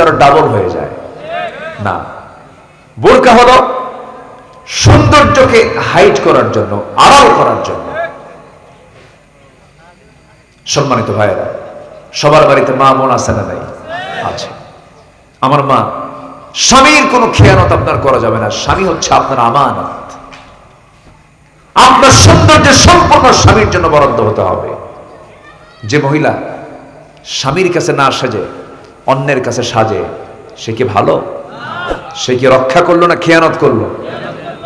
আরও ডাবল হয়ে যায়। না। বোরকা হলো সৌন্দর্যকে হাইট করার জন্য, আড়াল করার জন্য। সম্মানিত ভাইয়েরা, সবার বাড়িতে মা বোন আছে না নাই? আছে। আমার মা, স্বামীর কোনো খেয়ানত আপনার করা যাবে না। স্বামী হচ্ছে আপনার আমানত। আপনার সৌন্দর্যের সম্পূর্ণ স্বামীর জন্য বরাদ্দ হতে হবে। যে মহিলা স্বামীর কাছে না সাজে অন্যের কাছে সাজে, সে কি ভালো? সে কি রক্ষা করল না খেয়ানত করল?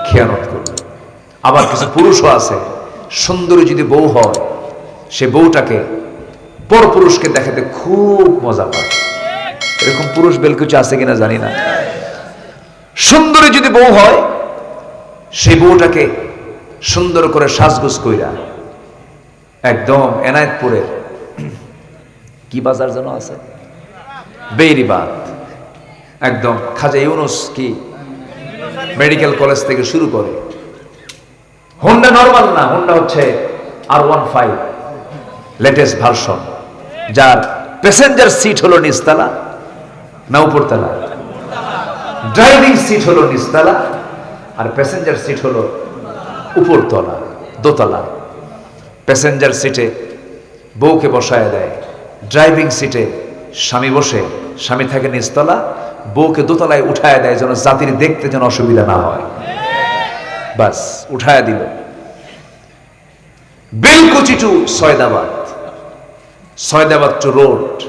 খেয়ানত করল। আবার কিছু পুরুষও আছে, সুন্দরী যদি বউ হয়, সে বউটাকে পর পুরুষকে দেখাতে খুব মজা পায়। এরকম পুরুষ বেলকুচি আছে কিনা জানি না। সুন্দরী যদি বউ হয়, সেই বউটাকে সুন্দর করে সাজগুজ কইরা একদম এনায়তপুরের কি বাজার যেন আছে? বেরিবাদ একদম খাজা ইউনুস কি মেডিকেল কলেজ থেকে শুরু করে। হোন্ডা নর্মাল না, হোন্ডা হচ্ছে আর ওয়ান ফাইভ, লেটেস্ট ভার্সন, যার প্যাসেঞ্জার সিট হলো নিচতলা, না উপরতলা? ড্রাইভিং সিট হলো নিচতলা, আর প্যাসেঞ্জার সিট হলো উপরতলা, দোতলা। প্যাসেঞ্জার সিটে বউকে বসায় দেয়, ড্রাইভিং সিটে স্বামী বসে। স্বামী থাকে নিচতলা, বউকে দোতলায় উঠায় দেয় যেন জাতির দেখতে যেন অসুবিধা না হয়। বাস, উঠায় দিল। Belkuchi to Sayedabad. Sayedabad to road.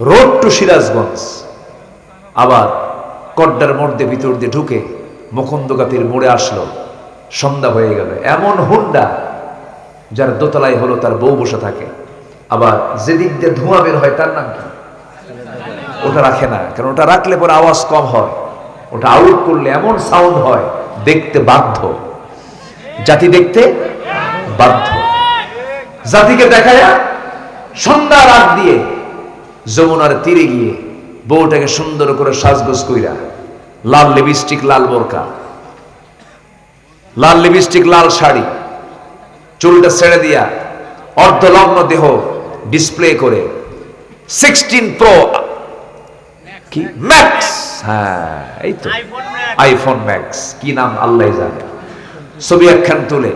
Road to Sirajganj. আবার কড্ডার মধ্যে ভিতর দিয়ে ঢুকে মুকুন্দগাতির মোড়ে আসলো। সন্ধ্যা হয়ে গেল। এমন হুন্ডা যার দোতলায় হলো তার বউ বসে থাকে। আবার যেদিক দিয়ে ধোঁয়া বের হয় তার নাম কি? ওটা রাখে না, কারণ ওটা রাখলে পরে আওয়াজ কম হয়। ওটা আউট করলে এমন সাউন্ড হয়, দেখতে বাধ্য। জাতি দেখতে বাধ্য। জাতিকে দেখায়া সন্ধ্যা রাত দিয়ে যমুনার তীরে গিয়ে বউটাকে সুন্দর করে সাজগোজ কইরা লাল লিপস্টিক লাল বোরকা, লাল লিপস্টিক লাল শাড়ি, চুলটা ছেড়ে দিয়া অর্ধলগ্ন দেহ ডিসপ্লে করে সিক্সটিন প্রো কি? ম্যাক্স হ্যাঁ এই তো। আইফোন ম্যাক্স কি নাম? আল্লাহ জানে। ছবি একখান তুলে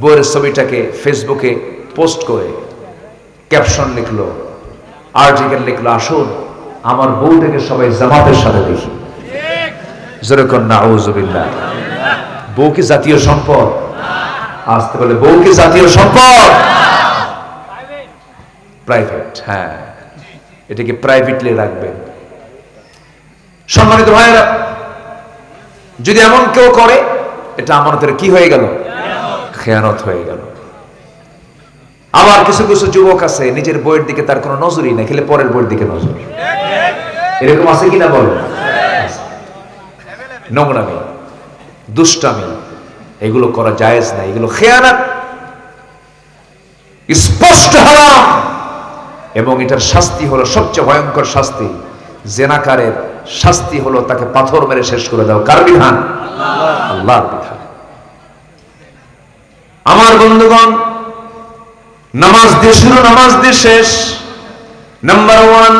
বইয়ের ছবিটাকে ফেসবুকে পোস্ট করে ক্যাপশন লিখলো আর্টিকেল লিখলো আসুন আমার বউটাকে সবাই জামাতের সাথে দেখি। যেরকম নাউজুবিল্লাহ। বউ কি জাতীয় সম্পদ? আসতে বলে বউ কি জাতীয় সম্পদ? প্রাইভেট হ্যাঁ। এটাকে প্রাইভেটলি রাখবেন। সম্মানিত ভাইয়েরা, যদি এমন কেউ করে, এটা আমাদের কি হয়ে গেল? খেয়ানত হয়ে গেল। আবার কিছু কিছু যুবক আছে, নিজের বইয়ের দিকে তার কোনো নজরই নেই, খেলে পরের বইয়ের দিকে নজর। এরকম আছে কিনা বলো? নোংরামি দুষ্টামি, এগুলো করা জায়েজ না এগুলো খেয়ানাত। স্পষ্ট হারাম। এবং এটার শাস্তি হলো সবচেয়ে ভয়ঙ্কর শাস্তি। জেনাকারের শাস্তি হলো তাকে পাথর মেরে শেষ করে দাও কার বিধান? আল্লাহর বিধান। আমার বন্ধুগণ, নামাজ দিয়ে শুরু, নামাজ দিয়ে শেষ। নাম্বার ওয়ান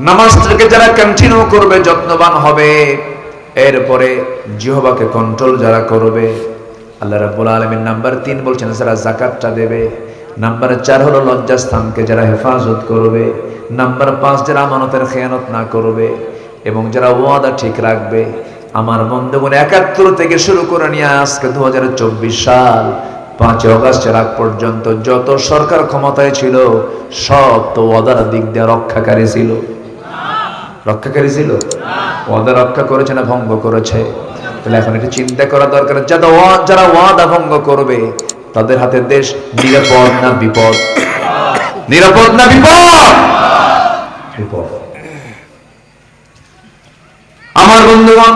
নামাজটাকে যারা কন্টিনিউ করবে, যত্নবান হবে। এরপরে জিহবাকে কন্ট্রোল যারা করবে, আল্লাহ রাব্বুল আলামিন নাম্বার তিন বলছেন, যারা জাকাতটা দেবে। নাম্বার চার হলো লজ্জাস্থানকে যারা হেফাজত করবে। নাম্বার পাঁচ যারা আমানতের খেয়ানত না করবে এবং যারা ওয়াদা ঠিক রাখবে। আমার বন্ধুগণ একাত্তর থেকে শুরু করে নিয়ে আজকে দুই হাজার চব্বিশ সাল পাঁচ অগাস্টের আগ পর্যন্ত যত সরকার ক্ষমতায় ছিল, সব তো ওয়াদার দিক দিয়ে রক্ষাকারী ছিল। রক্ষাকারী ছিল? ওয়াদা রক্ষা করেছে না ভঙ্গ করেছে? তাহলে এখন একটু চিন্তা করা দরকার। যারা যারা ওয়াদা ভঙ্গ করবে তাদের হাতে দেশ নিরাপদ না বিপদ? নিরাপদ না বিপদ? বিপদ। আমার বন্ধুগণ,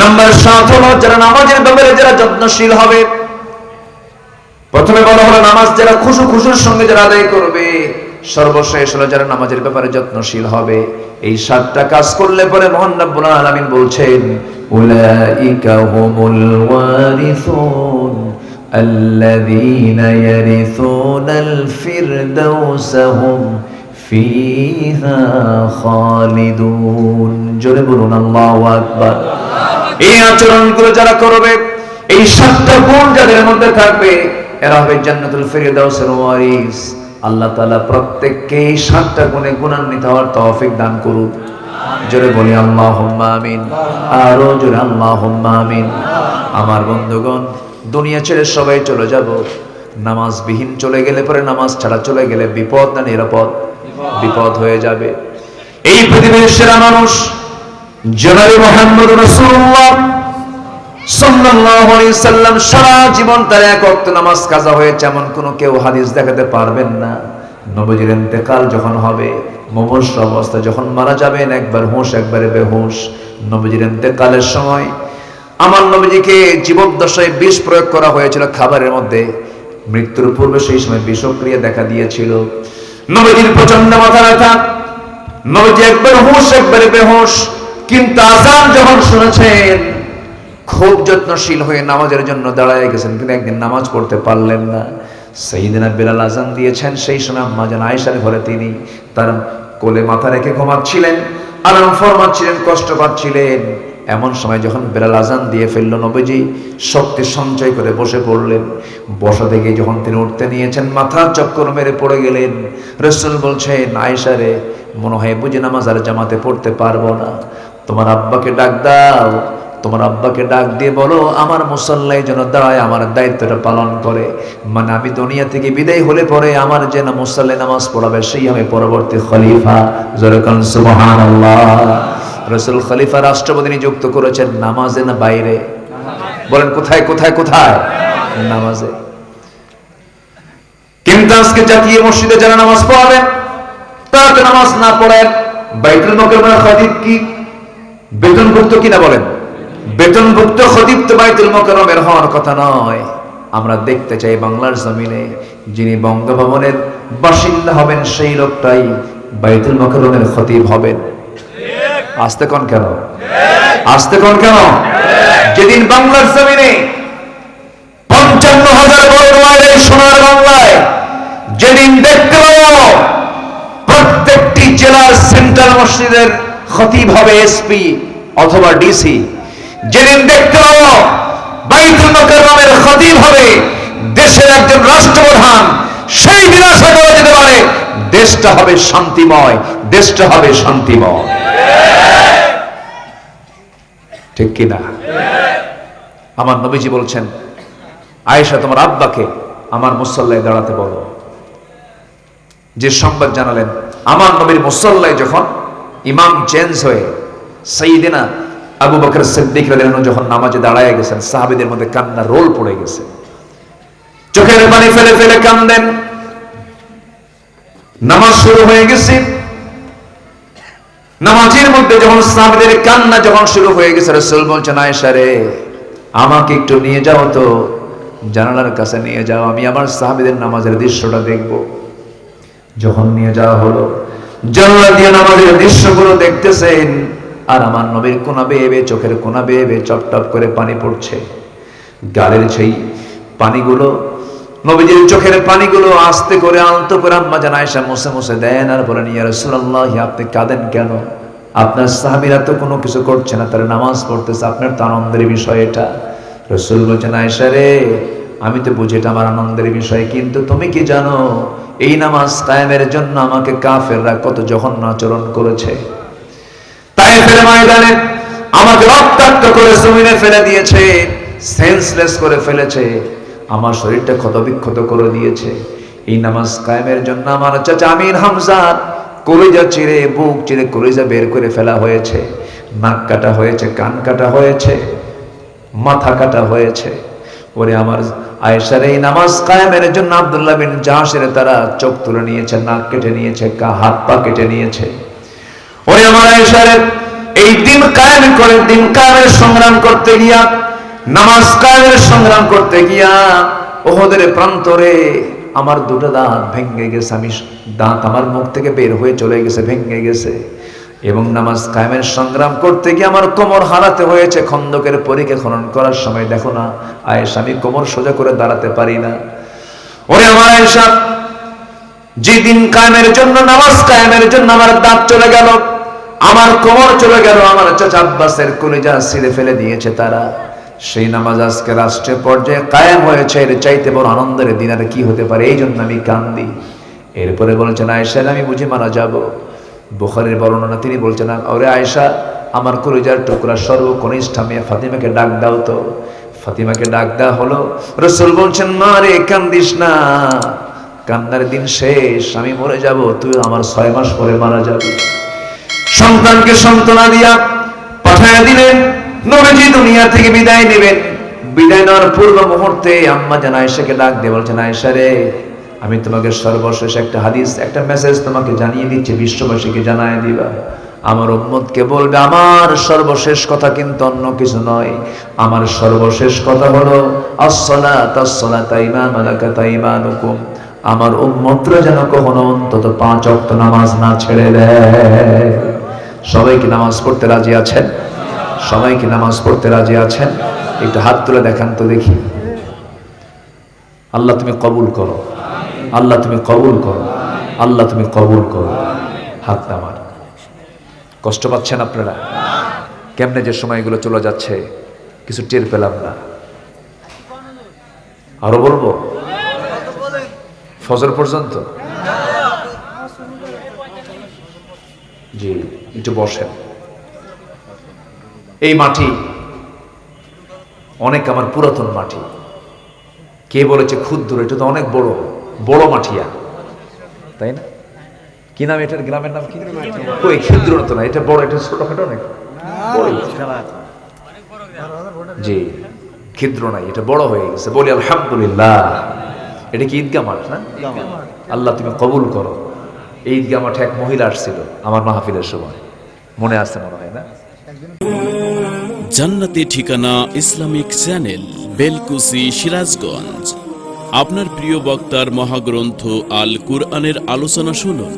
নাম্বার সাত হলো যারা নামাজের ব্যাপারে যারা যত্নশীল হবে, প্রথমে বলা হলো নামাজ যারা খুশু খুশুর সঙ্গে যারা আদায় করবে, সর্বশেষ হলো যারা নামাজের ব্যাপারে যত্নশীল হবে। এই সাতটা কাজ করলে পরে মোহন রব্বুল আলামিন বলছেন উলাইকা হুমুল ওয়ারিসুন الذين يرثون الفردوس هم فيها خالدون জোরে বলুন আল্লাহু আকবার এই আচরণগুলো যারা করবে এই সাতটা গুণ যাদের মধ্যে থাকবে এরা হবে জান্নাতুল ফেরদাউসের ওয়ারিস আল্লাহ তাআলা প্রত্যেককে এই সাতটা গুণে গুণান্বিত হওয়ার তৌফিক দান করুন জোরে বলি, আল্লাহুম্মা আমিন। আরও জোরে, আল্লাহুম্মা আমিন। আমার বন্ধুগণ, দুনিয়া ছেড়ে সবাই চলে যাব। নামাজ বিহীন চলে গেলে পরে নামাজ ছাড়া চলে গেলে বিপদ না নিরাপদ? বিপদ হয়ে যাবে। এই পৃথিবীর সেরা মানুষ জনাবে মোহাম্মদ সাল্লাম সারা জীবন তার এক ওয়াক্ত নামাজ কাজা হয়েছে, এমন কোনো কেউ হাদিস দেখাতে পারবেন না। নবীজির ইন্তেকাল যখন হবে, মুমূর্ষ অবস্থা যখন মারা যাবেন, একবার হুঁশ, একবারে বেহুশ। নবীজির ইন্তেকালের সময় আমার নবীজিকে জীবদ্দশায় বিষ প্রয়োগ করা হয়েছিল খাবারের মধ্যে। মৃত্যুর পূর্বে সেই সময় বিষক্রিয়া দেখা দিয়েছিল। নবীজির প্রচণ্ড মাথা ব্যথা। নবীজি একবার হুঁশ, একবারে বেহুশ। কিন্তু আজান যখন শুনেছেন, খুব যত্নশীল হয়ে নামাজের জন্য দাঁড়ায় গেছেন কিন্তু একদিন নামাজ পড়তে পারলেন না। সেইদিনা বেলাল আজান দিয়েছেন, সেই সময় আম্মাজান আয়েশার ঘরে তিনি তার কোলে মাথা রেখে ঘুমাচ্ছিলেন, আরাম ফরমাচ্ছিলেন, কষ্ট পাচ্ছিলেন। এমন সময় যখন বেলাল আজান দিয়ে ফেলল নবীজি, শক্তি সঞ্চয় করে বসে পড়লেন। বসা থেকে যখন তিনি উঠতে নিয়েছেন মাথা চক্কর মেরে পড়ে গেলেন। রসুল বলছেন আয়েশারে মনে হয় বুঝে নামাজ আর জামাতে পড়তে পারব না। তোমার আব্বাকে ডাক দাও তোমার আব্বাকে ডাক দিয়ে বলো, আমার মুসল্লাই যেন দাঁড়ায় আমার দায়িত্বটা পালন করে। মানে আমি দুনিয়া থেকে বিদায় হলে পরে আমার যে না মুসল্লাই নামাজ পড়াবে, সেই আমি পরবর্তী খলিফা। রসুল খলিফা রাষ্ট্রপতি নিযুক্ত করেছেন নামাজে না বাইরে। বলেন, কোথায় কোথায় কোথায়? নামাজে। কিন্তু আজকে জাতীয় মসজিদে যারা নামাজ পড়াবেন তারা নামাজ না পড়েন বাইতুল মোকাররমের খতিব কি? বেতনভুক্ত কিনা বলেন? বেতনভুক্ত খতিব তো বাইতুল মোকাররমের হওয়ার কথা নয়। আমরা দেখতে চাই বাংলার জমিনে যিনি বঙ্গভবনের বাসিন্দা হবেন, সেই লোকটাই বাইতুল মোকাররমের খতিব হবেন। আসতে কোন কেন? আসতে কোন কেন? যেদিন বাংলার জমিনে পঞ্চান্ন হাজার বর্গ মাইলের সোনার বাংলায় যেদিন দেখতে পাবো প্রত্যেকটি জেলার সেন্ট্রাল মসজিদের খতিব হবে এসপি অথবা ডিসি। যেদিন দেখতে পাবো বাইতুল মোকাররমের খতিব হবে দেশের একজন রাষ্ট্রপ্রধান, সেই দিন আশা করা যেতে পারে দেশটা হবে শান্তিময়, দেশটা হবে শান্তিময়। ঠিক কিনা আমার নবীজি বলছেন, আয়েশা, তোমার আব্বাকে আমার মুসল্লায় দাঁড়াতে বলো। যে সংবাদ জানালেন, আমার নবীর মুসল্লায় যখন ইমাম চেঞ্জ হয়ে সেই সেইদিনা আবু বকর সিদ্দিক রাদিয়াল্লাহু যখন নামাজে দাঁড়ায় গেছেন, সাহাবীদের মধ্যে কান্না রোল পড়ে গেছে। চোখের পানি ফেলে ফেলে কান্দেন। নামাজ শুরু হয়ে গেছে। নামাজের মধ্যে যখন সাহাবীদের কান্না যখন শুরু হয়ে গেছে, রাসূল বলছেন, আয়েশা রে, আমাকে একটু নিয়ে যাও তো। জানালার কাছে নিয়ে যাও, আমি আমার সাহাবীদের নামাজের দৃশ্যটা দেখব। যখন নিয়ে যাওয়া হলো, জানলা দিয়ে নামাজের দৃশ্যগুলো দেখতেছেন আর আমার নবীর কোনা বেয়ে চোখের কোনা বেয়ে বেয়ে চপ টপ করে পানি পড়ছে। গালের সেই পানিগুলো, নবীজির চোখের পানিগুলো আস্তে করে আলতো করে আম্মা জান আয়েশা মুছে মুছে দেন আর বলেন, ইয়া রাসূলুল্লাহ, আপনি কাঁদেন কেন? আপনার সাহাবীরা তো কোনো কিছু করছে না, তারা নামাজ পড়তেছে, আপনার তো আনন্দের বিষয় এটা। রসুল বলছেন, আয়েশা রে, আমি তো বুঝি এটা আমার আনন্দের বিষয়, কিন্তু তুমি কি জানো, এই নামাজ কায়েমের জন্য আমাকে কাফেররা কত জঘন্য আচরণ করেছে? ফেলে ময়দানে আমাকে রক্তাক্ত করে জমিনে ফেলে দিয়েছে সেন্সলেস করে ফেলেছে, আমার শরীরটা ক্ষত বিক্ষত করে দিয়েছে। এই নামাজ কায়েমের জন্য আমার চাচা আমির হামজার কলিজা চিরে, বুক চিরে কলিজা বের করে ফেলা হয়েছে। নাক কাটা হয়েছে, কান কাটা হয়েছে, মাথা কাটা হয়েছে। ওরে আমার আয়েশার এই নামাজ কায়েমের জন্য আব্দুল্লাহ বিন জাহাসের তারা চোখ তুলে নিয়েছে, নাক কেটে নিয়েছে কা হাত পা কেটে নিয়েছে। ওরে আমার আয়েশার এই দিন কায়েম করে দিন কায়েমের সংগ্রাম করতে গিয়া, নামাজ কায়েমের সংগ্রাম করতে গিয়া, ওহদের প্রান্তরে আমার দুটো দাঁত ভেঙে গেছে, আমি দাঁত আমার মুখ থেকে বের হয়ে চলে গেছে, ভেঙে গেছে। এবং নামাজ কায়েমের সংগ্রাম করতে গিয়ে আমার কোমর হারাতে হয়েছে, খন্দকের পরীক্ষা খনন করার সময় দেখো না, আয়েশা, আমি কোমর সোজা করে দাঁড়াতে পারি না। ওরে আমার আয়েশা, যেদিন কায়েমের জন্য, নামাজ কায়েমের জন্য আমার দাঁত চলে গেল আমার কোমর চলে গেল, আমার চাচা আব্বাসের কলিজা ছিঁড়ে ফেলে দিয়েছে তারা। সেই নামাজ আজকে রাষ্ট্রের পর্যায়ে কায়েম হয়েছে, এর চাইতে বড় আনন্দের দিন আর কি হতে পারে, এই জন্য আমি কান্দি। এরপরে বলেছেন, আয়েশা আমি বুঝে মারা যাব। বুখারের বর্ণনা, তিনি বলছেন, ওরে আয়েশা, আমার কলিজার টুকরা সর্বকনিষ্ঠ মেয়ে ফাতিমাকে ডাক দাও তো। ফাতিমাকে ডাক দেওয়া হলো। রসুল বলছেন, মা রে, কান্দিস না। কান্নার দিন শেষ, আমি মরে যাব, তুই আমার ছয় মাস পরে মারা যাবি। সন্তানকে সন্তানা দিয়া পাঠায়া দিলেন নবীজি দুনিয়া থেকে বিদায় নেবেন। বিদায় নেওয়ার পূর্ব মুহূর্তে আম্মা জান আয়েশাকে ডাক দিয়ে বলছেন, আয়েশা রে, আমি তোমাকে সর্বশেষ একটা হাদিস, একটা মেসেজ তোমাকে জানিয়ে দিচ্ছি, বিশ্ববাসীকে জানায় দিবা। আমার উম্মতকে বলবে, আমার সর্বশেষ কথা কিন্তু অন্য কিছু নয়। আমার সর্বশেষ কথা হলো, আসসালাত আসসালাত ইমা মালাকাত ইমানুকুম। আমার উম্মতরা যেন কখনো অন্তত পাঁচ অক্ত নামাজ না ছেড়ে দেয়। সবাই কি নামাজ পড়তে রাজি আছেন? সবাই কি নামাজ পড়তে রাজি আছেন? একটু হাত তুলে দেখান তো দেখি। আল্লাহ তুমি কবুল করো। আল্লাহ তুমি কবুল করো। আল্লাহ তুমি কবুল করো। হাত নামার কষ্ট পাচ্ছেন আপনারা? কেমনে যে সময়গুলো চলে যাচ্ছে, কিছু টের পেলাম না। আরও বলব? ফজর পর্যন্ত? জি একটু বসেন। এই মাটি অনেক আমার পুরাতন মাটি। কে বলেছে ক্ষুদ্র? এটা তো অনেক বড় বড় মাটিয়া। তাই না? কি নাম এটার গ্রামের নাম কি? ওই ক্ষুদ্র তো না এটা বড় এটা ছোটখাটো নাকি? বড়ই। জি ক্ষুদ্র নাই এটা বড় হয়ে গেছে। বলি আলহামদুলিল্লাহ। এটা কি ঈদগা মাঠ না? আল্লাহ তুমি কবুল করো। এই ঈদগা মাঠে এক মহিলা আসছিল, আমার মাহফিলের সময়। মনে আছে মনে হয় না? জান্নাতি ঠিকানা ইসলামিক চ্যানেল, বেলকুসি, সিরাজগঞ্জ। আপনার প্রিয় বক্তার মহাগ্রন্থ আল কুরআনের আলোচনা শুনুন।